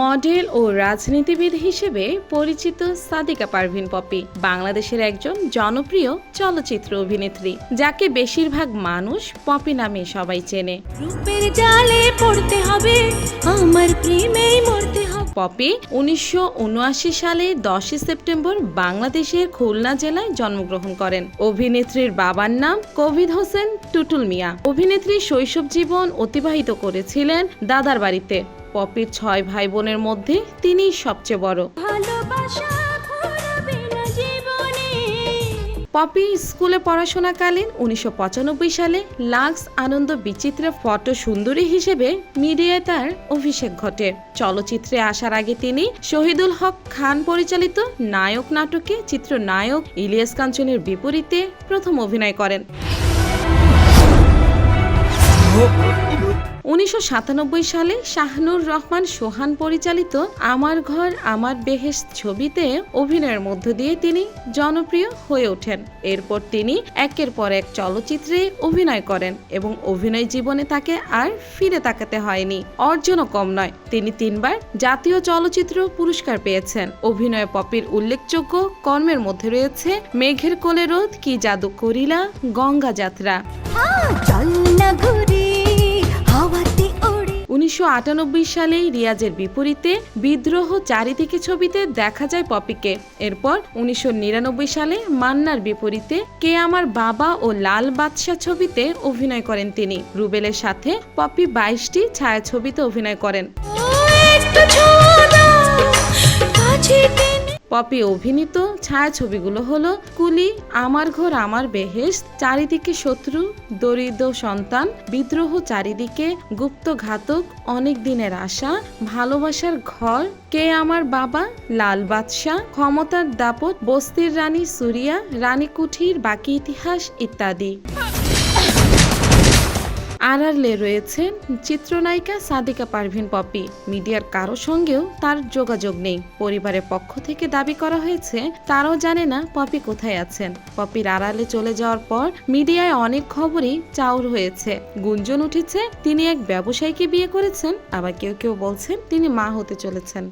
Model ও রাজনীতিবিদ হিসেবে পরিচিত সাদিকা পারভিন পপি, বাংলাদেশের একজন জনপ্রিয় চলচ্চিত্র অভিনেত্রী, যাকে বেশিরভাগ মানুষ পপি নামে সবাই চেনে। রূপের জালে পড়তে হবে, আমার হবে পপি উনিশশো উনআশি সালে দশই সেপ্টেম্বর বাংলাদেশের খুলনা জেলায় জন্মগ্রহণ করেন। অভিনেত্রীর বাবার নাম কবিদ হোসেন টুটুল মিয়া। অভিনেত্রী শৈশব জীবন অতিবাহিত করেছিলেন দাদার বাড়িতে। পপির ছয় ভাই বোনের মধ্যে তিনি সবচেয়ে বড়। ভালোবাসা পপি স্কুলে পড়াশোনাকালীন উনিশশো পঁচানব্বই সালে লাক্স আনন্দ বিচিত্রা ফটো সুন্দরী হিসেবে মিডিয়ায় তার অভিষেক ঘটে। চলচ্চিত্রে আসার আগে তিনি শহীদুল হক খান পরিচালিত নায়ক নাটকে চিত্রনায়ক ইলিয়াস কাঞ্চনের বিপরীতে প্রথম অভিনয় করেন। উনিশশো সাতানব্বই সালে শাহনুর রহমান সোহান পরিচালিত আমার ঘর, আমার বেহেশত ছবিতে অভিনয়ের মধ্য দিয়ে তিনি জনপ্রিয় হয়ে ওঠেন। এরপর তিনি একের পর এক চলচ্চিত্রে অভিনয় করেন এবং অভিনয় জীবনে তাকে আর ফিরে তাকাতে হয়নি। অর্জনও কম নয়, তিনি তিনবার জাতীয় চলচ্চিত্র পুরস্কার পেয়েছেন। অভিনয় পপির উল্লেখযোগ্য কর্মের মধ্যে রয়েছে মেঘের কোলে রোদ, কি জাদু করিলা, গঙ্গা যাত্রা। চল না ঘুরি উনিশশো সালে রিয়াজের বিপরীতে বিদ্রোহ চারিদিকে ছবিতে দেখা যায় পপিকে। এরপর উনিশশো নিরানব্বই সালে মান্নার বিপরীতে কে আমার বাবা ও লাল বাদশা ছবিতে অভিনয় করেন তিনি। রুবেলের সাথে পপি বাইশটি ছায়াছবিতে অভিনয় করেন। পপি অভিনীত ছায়াছবিগুলো হলো কুলি, আমার ঘর, আমার বেহেশ, চারিদিকে শত্রু, দরিদ্র সন্তান, বিদ্রোহ চারিদিকে, গুপ্ত ঘাতক, অনেক দিনের আশা, ভালোবাসার ঘর, কে আমার বাবা, লাল বাদশাহ, ক্ষমতার দাপট, বস্তির রানী সুরিয়া, রানী কুঠির বাকি ইতিহাস ইত্যাদি। আড়ালে রয়েছেন চিত্রনায়িকা সাদিকা পারভিন পপি মিডিয়ার কারও সঙ্গেও তার যোগাযোগ নেই পরিবারের পক্ষ থেকে দাবি করা হয়েছে তারাও জানে না পপি কোথায় আছেন পপির আড়ালে চলে যাওয়ার পর মিডিয়ায় অনেক খবরই চাউর হয়েছে গুঞ্জন উঠেছে তিনি এক ব্যবসায়ীকে বিয়ে করেছেন আবার কেউ কেউ বলছেন তিনি মা হতে চলেছেন